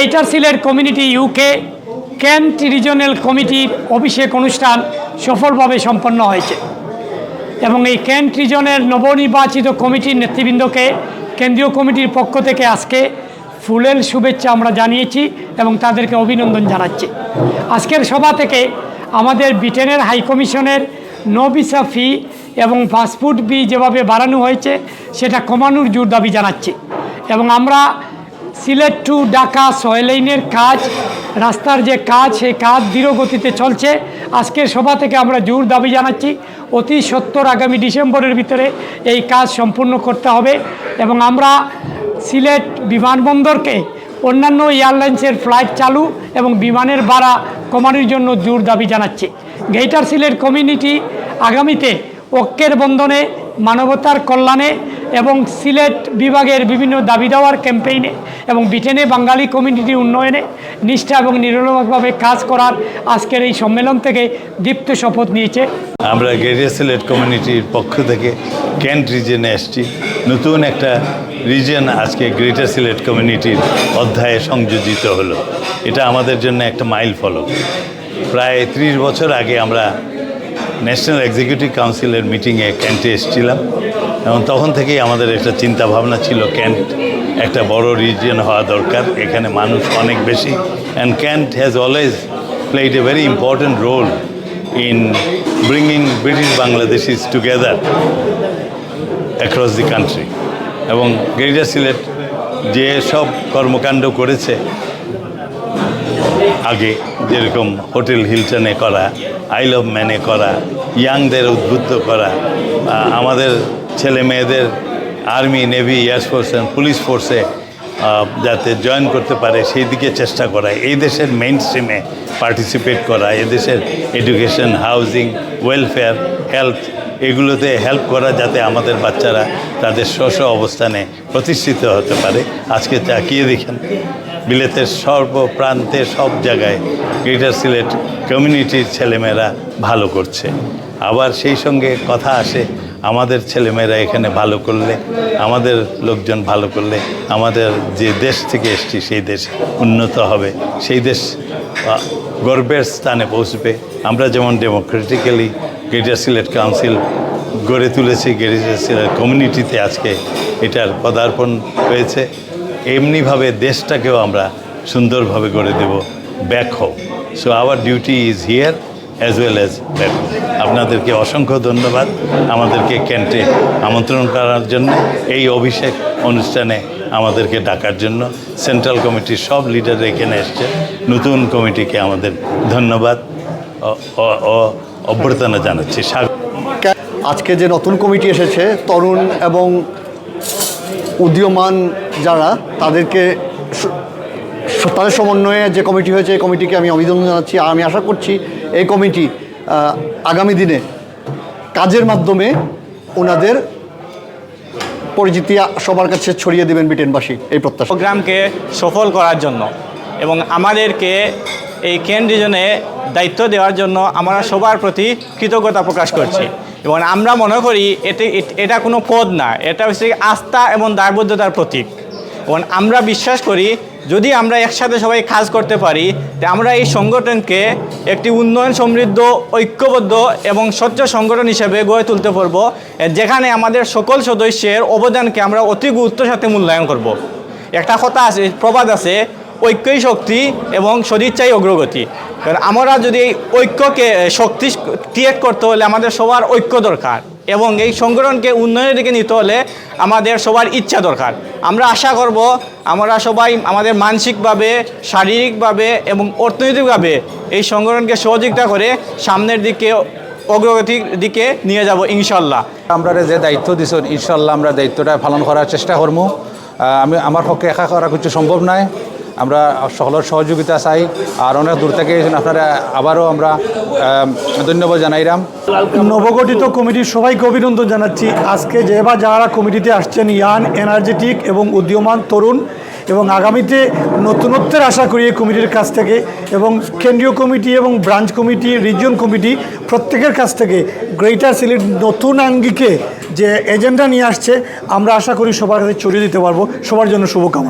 Greater Sylhet community UK Kent regional কমিটির অভিষেক অনুষ্ঠান সফলভাবে সম্পন্ন হয়েছে। এবং এই ক্যান্ট রিজনের নবনির্বাচিত কমিটির নেতৃবৃন্দকে, কেন্দ্রীয় কমিটির পক্ষ থেকে আজকে ফুলেল শুভেচ্ছা আমরা জানিয়েছি এবং তাদেরকে অভিনন্দন জানাচ্ছি। আজকের সভা থেকে আমাদের ব্রিটেনের হাই কমিশনের নো ভিসা ফি এবং পাসপোর্ট বি যেভাবে বাড়ানো হয়েছে, সেটা কমানোর জোর দাবি জানাচ্ছি। এবং আমরা সিলেট টু ঢাকা ছয় লাইনের কাজ, রাস্তার যে কাজ, সেই কাজ ধীর গতিতে চলছে। আজকের সভা থেকে আমরা জোর দাবি জানাচ্ছি, অতি সত্তর আগামী ডিসেম্বরের ভিতরে এই কাজ সম্পূর্ণ করতে হবে এবং আমরা সিলেট বিমানবন্দরকে অন্যান্য এয়ারলাইন্সের ফ্লাইট চালু এবং বিমানের ভাড়া কমানোর জন্য জোর দাবি জানাচ্ছি। গেইটার সিলেট কমিউনিটি আগামীতে ঐক্যের বন্ধনে, মানবতার কল্যাণে এবং সিলেট বিভাগের বিভিন্ন দাবি দেওয়ার ক্যাম্পেইনে এবং ব্রিটেনে বাঙালি কমিউনিটি উন্নয়নে নিষ্ঠা এবং নিরলভাবে কাজ করার আজকের এই সম্মেলন থেকে দীপ্ত শপথ নিয়েছে। আমরা গ্রেটার সিলেট কমিউনিটির পক্ষ থেকে ক্যান্ট রিজনে এসেছি। নতুন একটা রিজন আজকে গ্রেটার সিলেট কমিউনিটির অধ্যায়ে সংযোজিত হলো। এটা আমাদের জন্য একটা মাইল ফলক। প্রায় ত্রিশ বছর আগে আমরা ন্যাশনাল এক্সিকিউটিভ কাউন্সিলের মিটিংয়ে ক্যান্টে এসেছিলাম। এবং তখন থেকেই আমাদের একটা চিন্তা ভাবনা ছিল ক্যান্ট একটা বড় রিজিয়ন হওয়া দরকার। এখানে মানুষ অনেক বেশি। And Kent has always played a very important role in bringing British Bangladeshis together across the country এবং গ্রেটার সিলেট যে সব কর্মকাণ্ড করেছে, আগে যেরকম হোটেল হিলটনে করা আই লাভ ম্যানে করা ইয়াংদের উদ্বুদ্ধ করা আমাদের ছেলে মেয়েদের army, navy air force police ফোর্সে যাতে জয়েন করতে পারে, সেই দিকে চেষ্টা করা। এই দেশের মেইন স্ট্রিমে পার্টিসিপেট করা এদেশের এডুকেশন হাউজিং ওয়েলফেয়ার হেলথ এগুলোতে হেল্প করা যাতে আমাদের বাচ্চারা তাদের স্ব অবস্থানে প্রতিষ্ঠিত হতে পারে। আজকে তাকিয়ে দেখেন, বিলেতের সর্বপ্রান্তে সব জায়গায় গ্রেটার সিলেট কমিউনিটির ছেলেমেয়েরা ভালো করছে। আবার সেই সঙ্গে কথা আসে, আমাদের ছেলেমেয়েরা এখানে ভালো করলে, আমাদের লোকজন ভালো করলে, আমাদের যে দেশ থেকে এসছি সেই দেশ উন্নত হবে, সেই দেশ গর্বের স্থানে পৌঁছবে। আমরা যেমন ডেমোক্রেটিক্যালি গ্রেটার সিলেট কাউন্সিল গড়ে তুলেছি, গ্রেটার সিলেট কমিউনিটিতে আজকে এটার পদার্পণ হয়েছে। এমনিভাবে দেশটাকেও আমরা সুন্দরভাবে গড়ে দেব back home so our duty is here as well as back home আপনাদেরকে অসংখ্য ধন্যবাদ। আমাদেরকে ক্যান্টে আমন্ত্রণ করার জন্য, এই অভিষেক অনুষ্ঠানে আমাদেরকে ডাকার জন্য। সেন্ট্রাল কমিটির সব লিডার এখানে এসছে। নতুন কমিটিকে আমাদের ধন্যবাদ। অভ্যর্থনা জানাচ্ছি। স্বাগত। আজকে যে নতুন কমিটি এসেছে তরুণ এবং উদীয়মান যারা তাদেরকে তাদের সমন্বয়ে যে কমিটি হয়েছে এই কমিটিকে আমি অভিনন্দন জানাচ্ছি। আর আমি আশা করছি এই কমিটি আগামী দিনে কাজের মাধ্যমে ওনাদের পরিচিতি সবার কাছে ছড়িয়ে দেবেন ব্রিটেনবাসী এই প্রত্যাশা। প্রোগ্রামকে সফল করার জন্য এবং আমাদেরকে এই কেন রিজনে দায়িত্ব দেওয়ার জন্য আমরা সবার প্রতি কৃতজ্ঞতা প্রকাশ করছি এবং আমরা মনে করি এট- এটা কোনো পদ না, এটা হচ্ছে আস্থা এবং দায়বদ্ধতার প্রতীক এবং আমরা বিশ্বাস করি যদি আমরা একসাথে সবাই কাজ করতে পারি, তে আমরা এই সংগঠনকে একটি উন্নয়ন সমৃদ্ধ, ঐক্যবদ্ধ এবং স্বচ্ছ সংগঠন হিসেবে গড়ে তুলতে পারব, যেখানে আমাদের সকল সদস্যের অবদানকে আমরা অতি গুরুত্বের সাথে মূল্যায়ন করব। একটা কথা আছে, প্রবাদ আছে ঐক্যই শক্তি এবং সদিচ্ছাই অগ্রগতি। কারণ আমরা যদি এই ঐক্যকে শক্তি ক্রিয়েট করতে হলে আমাদের সবার ঐক্য দরকার এবং এই সংগঠনকে উন্নয়নের দিকে নিতে হলে আমাদের সবার ইচ্ছা দরকার। আমরা আশা করব আমরা সবাই আমাদের মানসিকভাবে, শারীরিকভাবে এবং অর্থনৈতিকভাবে এই সংগঠনকে সহযোগিতা করে সামনের দিকে অগ্রগতির দিকে নিয়ে যাব ইনশাল্লাহ। আমরা যে দায়িত্ব দিছেন ইনশাল্লাহ আমরা দায়িত্বটা পালন করার চেষ্টা করব আমি, আমার পক্ষে একা করা কিছু সম্ভব নয় আমরা সকলের সহযোগিতা চাই। আর অনেক দূর থেকে আপনারা আবারও আমরা ধন্যবাদ জানাইলাম নবগঠিত কমিটির সবাইকে অভিনন্দন জানাচ্ছি। আজকে যে বা যারা কমিটিতে আসছেন, ইয়ান, এনার্জেটিক এবং উদীয়মান তরুণ, এবং আগামীতে নতুনত্বের আশা করি এই কমিটির কাছ থেকে, এবং কেন্দ্রীয় কমিটি এবং ব্রাঞ্চ কমিটি, রিজিয়ন কমিটি, প্রত্যেকের কাছ থেকে গ্রেটার সিলেট নতুন আঙ্গিকে যে এজেন্ডা নিয়ে আসছে, আমরা আশা করি সবার কাছে ছড়িয়ে দিতে পারব। সবার জন্য শুভকামনা।